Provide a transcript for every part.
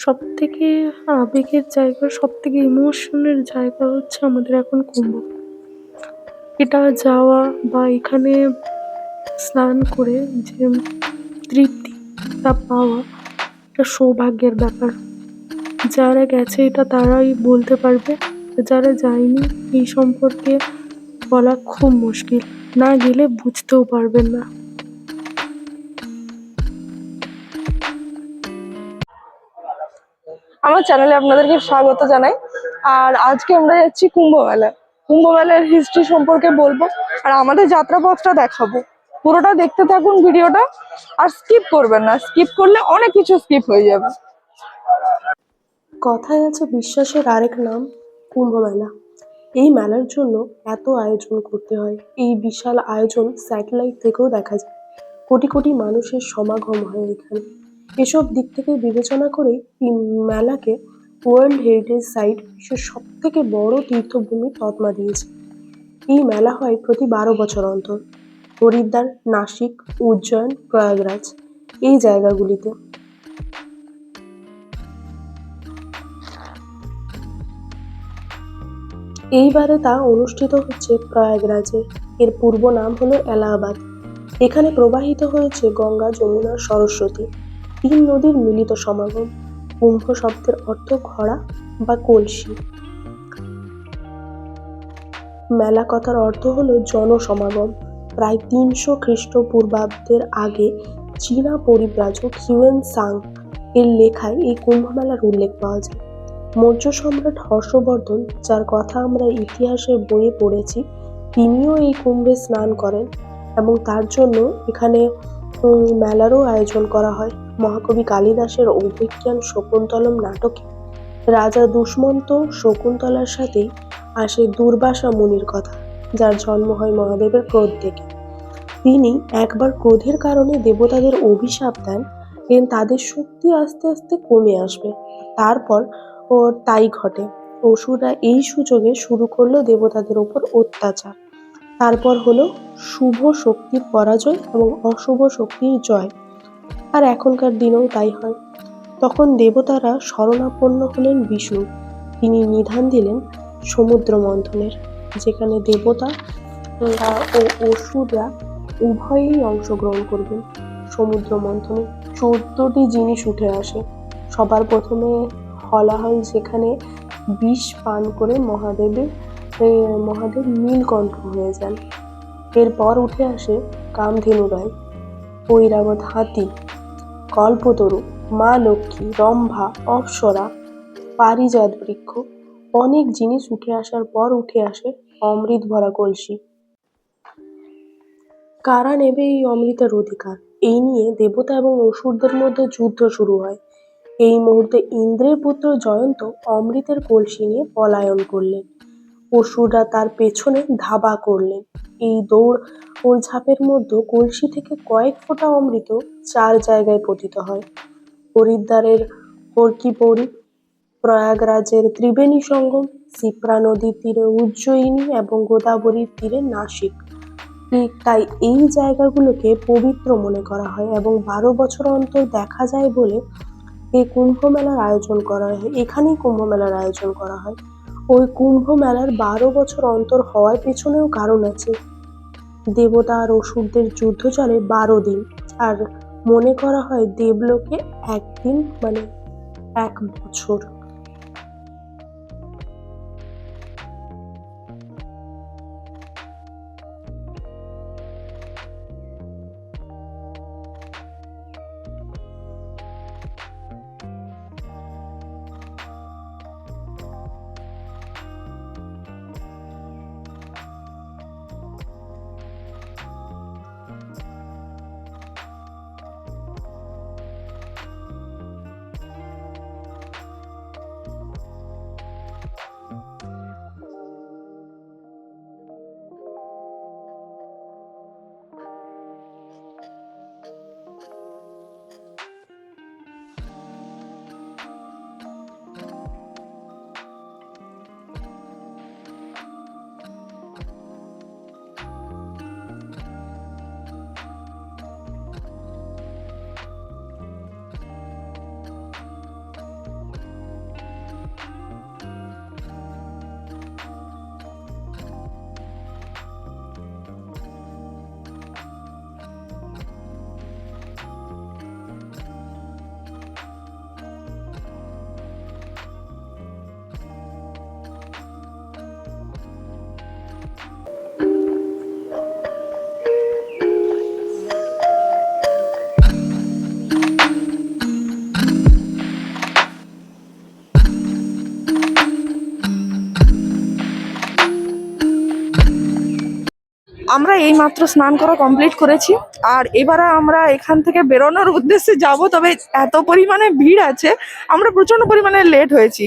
সব থেকে আবেগের জায়গা সব থেকে ইমোশনের জায়গা হচ্ছে আমাদের এখন কুম্ভ। এটা যাওয়া বা এখানে স্নান করে যে তৃপ্তিটা পাওয়া, এটা সৌভাগ্যের ব্যাপার। যারা গেছে এটা তারাই বলতে পারবে, যারা যায়নি এই সম্পর্কে বলা খুব মুশকিল। না গেলে বুঝতেও পারবেন না। আমার চ্যানেলে আপনাদেরকে স্বাগত জানাই। আর আজকে আমরা যাচ্ছি কুম্ভ মেলা। কুম্ভ মেলার হিস্ট্রি সম্পর্কে বলব, আর আমাদের যাত্রাপথটা দেখাবো। পুরোটা দেখতে থাকুন ভিডিওটা, আর স্কিপ করবেন না। স্কিপ করলে অনেক কিছু স্কিপ হয়ে যাবে। কথায় আছে বিশ্বাসের আরেক নাম, কুম্ভ মেলা। এই মেলার জন্য এত আয়োজন করতে হয়। এই বিশাল আয়োজন স্যাটেলাইট থেকেও দেখা যায়। কোটি কোটি মানুষের সমাগম হয় এখানে। এসব দিক থেকে বিবেচনা করে মেলাকে ওয়ার্ল্ড হেরিটেজ সাইট বিশ্বের সব থেকে বড় তীর্থভূমি তকমা দিয়েছে। এই মেলা হয় প্রতি বারো বছর অন্তর। হরিদ্বার, নাসিক, উজ্জয়ন, প্রয়াগরাজ এই জায়গাগুলিতে। এইবারে তা অনুষ্ঠিত হচ্ছে প্রয়াগরাজে। এর পূর্ব নাম হলো এলাহাবাদ। এখানে প্রবাহিত হয়েছে গঙ্গা, যমুনা, সরস্বতী। তিন নদীর মিলিত সমাগম। কুম্ভ শব্দের অর্থ খরা বা কলসি। মেলা কথার অর্থ হলো জনসমাগম। প্রায় তিনশো খ্রিস্টপূর্বাব্দের আগে চীনা পরিব্রাজক হিউয়েন সাং এর লেখায় এই কুম্ভ মেলার উল্লেখ পাওয়া যায়। মৌর্য সম্রাট হর্ষবর্ধন, যার কথা আমরা ইতিহাসের বইয়ে পড়েছি, তিনিও এই কুম্ভে স্নান করেন এবং তার জন্য এখানে মেলারও আয়োজন করা হয়। মহাকবি কালিদাসের অভিজ্ঞান শকুন্তলম নাটকে রাজা দুষ্মন্ত শকুন্তলার সাথেই আসে দুর্বাসা মুনির কথা, যার জন্ম হয় মহাদেবের ক্রোধ থেকে। তিনি একবার ক্রোধের কারণে দেবতাদের অভিশাপ দেন এবং তাদের শক্তি আস্তে আস্তে কমে আসবে। তারপর ও তাই ঘটে। অসুররা এই সুযোগে শুরু করল দেবতাদের ওপর অত্যাচার। তারপর হলো শুভ শক্তির পরাজয় এবং অশুভ শক্তির জয়। আর এখনকার দিনেও তাই হয়। তখন দেবতারা শরণাপন্ন হলেন বিষ্ণু। তিনি নিধান দিলেন সমুদ্র মন্থনের যেখানে দেবতা ও অসুররা উভয়েই অংশগ্রহণ করবেন। সমুদ্র মন্থনে চোদ্দটি জিনিস উঠে আসে। সবার প্রথমে হলাহল, যেখানে বিষ পান করে মহাদেবের মহাদেব নীলকণ্ঠ হয়ে যান। এরপর উঠে আসে কামধেনু রায়, ঐরাবত হাতি। কল্পতরু, মা লক্ষ্মী, রম্ভা, অপ্সরা, পারিজাত বৃক্ষ, অনেক জিনিস উঠে আসার পর উঠে আসে অমৃত ভরা কলসি। কারা নেবে এই অমৃতের অধিকার? এই নিয়ে দেবতা এবং অসুরদের মধ্যে যুদ্ধ শুরু হয়। এই মুহূর্তে ইন্দ্রের পুত্র জয়ন্ত অমৃতের কলসি নিয়ে পলায়ন করলেন। অসুররা তার পেছনে ধাবা করলেন। এই দৌড় ঝাঁপের মধ্যে কলসি থেকে কয়েক ফোঁটা অমৃত চার জায়গায় পতিত হয়। হরিদ্বারের হরকিপৌরি, প্রয়াগরাজের ত্রিবেণী সঙ্গম, সিপ্রা নদীর তীরে উজ্জয়িনী এবং গোদাবরীর তীরে নাসিক। তাই এই জায়গাগুলোকে পবিত্র মনে করা হয় এবং বারো বছর অন্তর দেখা যায় বলে এই কুম্ভ মেলার আয়োজন করা হয়। এখানেই কুম্ভ মেলার আয়োজন করা হয়। ওই কুম্ভ মেলার বারো বছর অন্তর হওয়ার পেছনেও কারণ আছে। দেবতা আর অসুরদের যুদ্ধ চলে বারো দিন। আর মনে করা হয় দেবলোকে একদিন মানে এক বছর। আমরা এই মাত্র স্নান করা কমপ্লিট করেছি। আর এবারে আমরা এখান থেকে বেরোনোর উদ্দেশ্যে যাব, তবে এত পরিমাণে ভিড় আছে, আমরা প্রচণ্ড পরিমাণে লেট হয়েছি।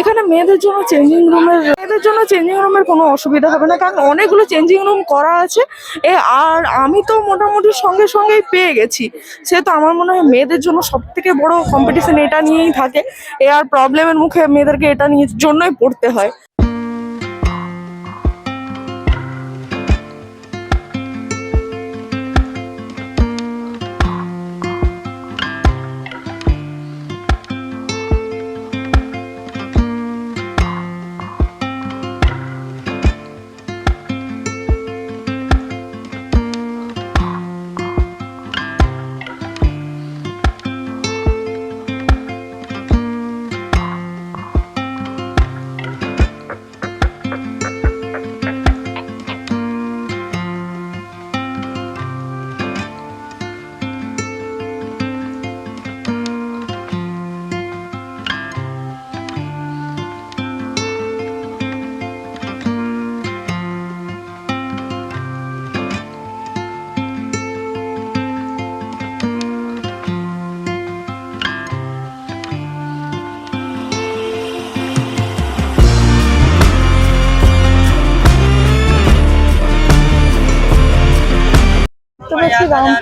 এখানে মেয়েদের জন্য চেঞ্জিং রুমের মেয়েদের জন্য চেঞ্জিং রুমের কোনো অসুবিধা হবে না, কারণ অনেকগুলো চেঞ্জিং রুম করা আছে। এ, আর আমি তো মোটামুটি সঙ্গে সঙ্গেই পেয়ে গেছি। সেহেতু আমার মনে হয় মেয়েদের জন্য সব থেকে বড় কম্পিটিশন এটা নিয়েই থাকে। এ, আর প্রবলেমের মুখে মেয়েদেরকে এটা নিয়ে জন্যই পড়তে হয়।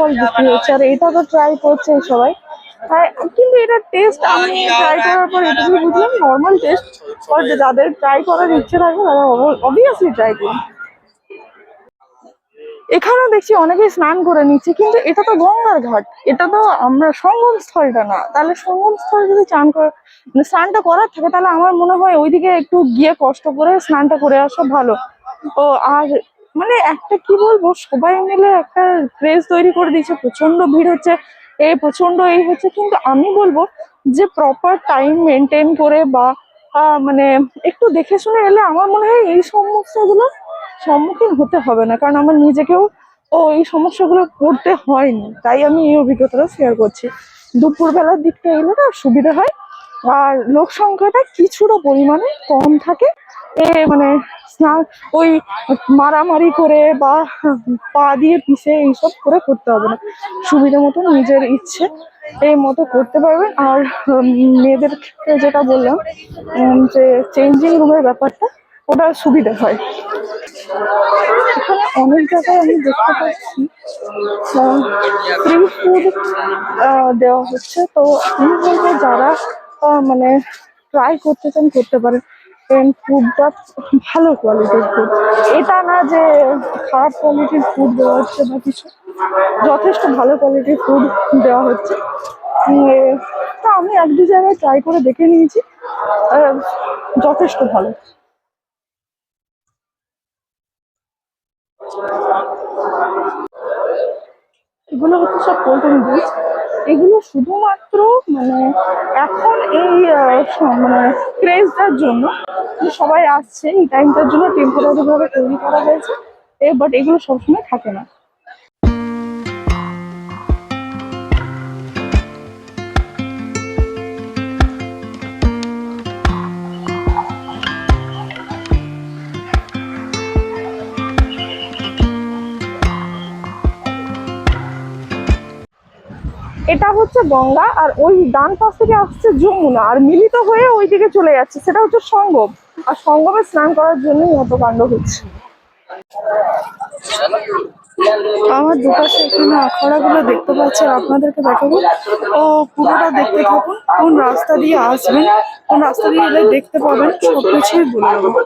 পাচ্ছি বিক্রি হচ্ছে আর এটা তো ট্রাই করছে সবাই। আর কিন্তু এটা টেস্ট আমি ট্রাই করার পর এটুকু বুঝলাম নর্মাল টেস্ট বাট যাদের ট্রাই করার ইচ্ছে থাকবে তারা অবভিয়াসলি ট্রাই করুন এখানেও দেখছি অনেকেই স্নান করে নিচ্ছে, কিন্তু এটা তো গঙ্গার ঘাট। এটা তো আমরা সঙ্গম স্থলটা না। তাহলে সঙ্গম স্থল যদি চান করে মানে স্নানটা করার থাকে, তাহলে আমার মনে হয় ওইদিকে একটু গিয়ে কষ্ট করে স্নানটা করে আসা ভালো। ও, আর মানে একটা কি বলব, সবাই মিলে একটা ক্রেজ তৈরি করে দিয়েছে প্রচণ্ড ভিড় হচ্ছে, এ প্রচণ্ড এই হচ্ছে, কিন্তু আমি বলব যে প্রপার টাইম মেনটেন করে বা মানে একটু দেখে শুনে এলে আমার মনে হয় এই সমস্যাগুলো সম্মুখীন হতে হবে না, কারণ আমার নিজেকেও ও এই সমস্যাগুলো পড়তে হয়নি, তাই আমি এই অভিজ্ঞতাটা শেয়ার করছি। দুপুরবেলার দিকটা এলে না সুবিধা হয়, আর লোক সংখ্যাটা কিছুটা পরিমাণে কম থাকে এ মানে স্নান, ওই মারামারি করে বা পা দিয়ে পিষে এইসব করে করতে হবে না। সুবিধা মতো নিজের ইচ্ছে এই মতো করতে পারবেন। আর মেয়েদের ক্ষেত্রে যেটা বললাম যে চেঞ্জিং রুমের ব্যাপারটা, ওটা সুবিধা হয়। এখানে অনেক জায়গায় আমি দেখতে পাচ্ছি ফ্রি ফুড দেওয়া হচ্ছে। তো আমি বলব যারা মানে ট্রাই করতে চান, করতে পারেন। ফুডটা ভালো কোয়ালিটির ফুড এটা না যে খারাপ কোয়ালিটির ফুড দেওয়া হচ্ছে বা কিছু যথেষ্ট ভালো কোয়ালিটির ফুড দেওয়া হচ্ছে। এ, আমি এক দু জায়গায় ট্রাই করে দেখে নিয়েছি যথেষ্ট ভালো। এগুলো হচ্ছে সব কোল্ড ড্রিঙ্কস এগুলো শুধুমাত্র মানে এখন এই মানে ক্রেজটার জন্য সবাই আসছে, এই টাইমটার জন্য টেম্পোরারি ভাবে তৈরি করা হয়েছে বাট এগুলো সবসময় থাকে না। এটা হচ্ছে গঙ্গা, আর ওই ডান পাশ থেকে আসছে যমুনা, আর মিলিত হয়ে ওই দিকে চলে যাচ্ছে, সেটা হচ্ছে সঙ্গম। আর সঙ্গমে স্নান করার জন্যই এত কাণ্ড হচ্ছে। আমার দুপাশে এখানে আখড়াগুলো দেখতে পাচ্ছি আপনাদেরকে দেখাবো। ও, পুরোটা দেখতে থাকুন, কোন রাস্তা দিয়ে আসবেন। কোন রাস্তা দিয়ে এলে দেখতে পাবেন, সবকিছুই বলে দেবো।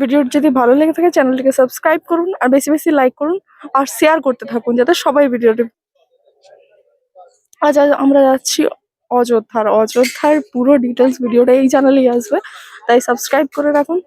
ভিডিওটি যদি ভালো লেগে থাকে, চ্যানেলটিকে সাবস্ক্রাইব করুন আর বেশি বেশি লাইক করুন আর শেয়ার করতে থাকুন যাতে সবাই ভিডিওটি আজ আজ আমরা যাচ্ছি অযোধ্যার। অযোধ্যার পুরো ডিটেলস ভিডিওটা এই চ্যানেলেই আসবে। তাই সাবস্ক্রাইব করে রাখুন।